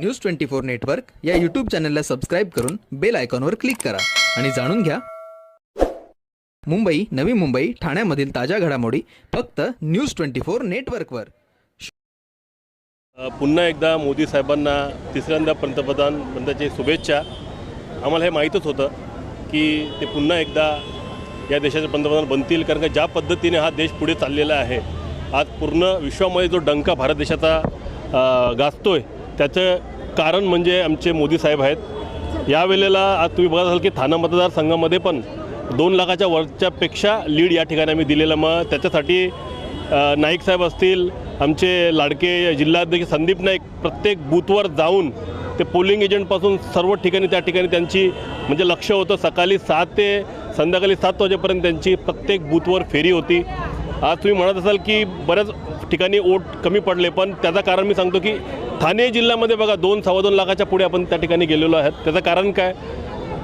News twenty four network या YouTube चॅनलला subscribe करून बेल आयकॉनवर क्लिक करा. आणि जाणून घ्या. मुंबई नवी मुंबई ठाण्यामधील ताज्या घडामोडी फक्त न्यूज ट्वेंटी फोर नेटवर्कवर पुन्हा एकदा मोदी साहेबांना तिसऱ्यांदा पंतप्रधान बनण्याची शुभेच्छा. आम्हाला हे माहीतच होतं की ते पुन्हा एकदा या देशाचे पंतप्रधान बनतील कारण का ज्या पद्धतीने हा देश पुढे चाललेला आहे आज पूर्ण विश्वामध्ये जो डंका भारत देशाचा गाजतो गाजतोय त्याचं कारण म्हणजे आमचे मोदी साहेब आहेत. यावेळेला आज तुम्ही बघत असाल की ठाणा मतदारसंघामध्ये पण दोन लाखाच्या वरच्यापेक्षा लीड या ठिकाणी आम्ही दिलेलं मग त्याच्यासाठी नाईक साहेब असतील आमचे लाडके जिल्हाध्यक्ष संदीप नाईक प्रत्येक बूथवर जाऊन ते पोलिंग एजंटपासून सर्व ठिकाणी त्या ठिकाणी त्यांची म्हणजे लक्ष होतं. सकाळी सात ते संध्याकाळी सात वाजेपर्यंत त्यांची प्रत्येक बूथवर फेरी होती. आज तुम्ही म्हणत असाल की बऱ्याच ठिकाणी ओट कमी पडले पण त्याचं कारण मी सांगतो की ठाणे जिल्ह्यामध्ये बघा दोन सव्वा दोन लाखाच्या पुढे आपण त्या ठिकाणी गेलेलो आहेत. त्याचं कारण काय?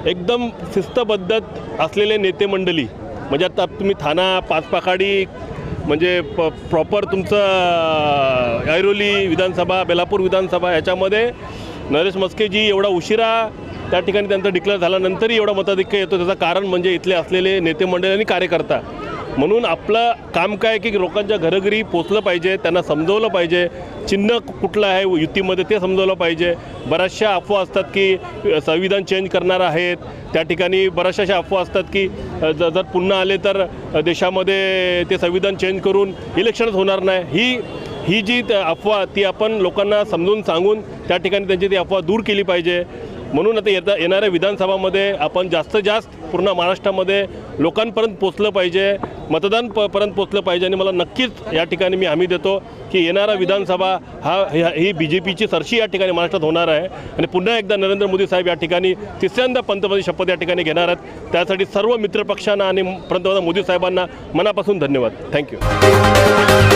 एकदम शिस्तबद्ध असलेले नेते मंडळी म्हणजे आता तुम्ही ठाणा पाचपाखाडी म्हणजे प प्रॉपर तुमचं ऐरोली विधानसभा बेलापूर विधानसभा याच्यामध्ये नरेश मस्केजी एवढा उशिरा त्या ठिकाणी त्यांचं डिक्लेअर झाल्यानंतरही एवढा मताधिक्य येतो. त्याचं कारण म्हणजे इथले असलेले नेते मंडळी आणि कार्यकर्ता. म्हणून आपलं काम काय की लोकांच्या घरोघरी पोचलं पाहिजे त्यांना समजवलं पाहिजे. चिन्ह कुठलं आहे युतीमध्ये ते समजवलं पाहिजे. बऱ्याचशा अफवा असतात की संविधान चेंज करणार आहेत. त्या ठिकाणी बऱ्याचशा अशा अफवा असतात की जर जर पुन्हा आले तर देशामध्ये ते संविधान चेंज करून इलेक्शनच होणार नाही. ही ही जी त- अफवा ती आपण लोकांना समजून सांगून त्या ठिकाणी त्यांची ती अफवा दूर केली पाहिजे. म्हणून आता येता येणाऱ्या विधानसभामध्ये आपण जास्तीत जास्त पूर्ण महाराष्ट्रामध्ये लोकांपर्यंत पोचलं पाहिजे मतदान प पर्यंत पोचलं पाहिजे आणि मला नक्कीच या ठिकाणी मी हमी देतो की येणारा विधानसभा हा ह्या- ही बी जे पीची सरशी या ठिकाणी महाराष्ट्रात होणार आहे आणि पुन्हा एकदा नरेंद्र मोदी साहेब या ठिकाणी तिसऱ्यांदा पंतप्रधान शपथ या ठिकाणी घेणार आहेत. त्यासाठी सर्व मित्रपक्षांना आणि पंतप्रधान मोदी साहेबांना मनापासून धन्यवाद. थँक्यू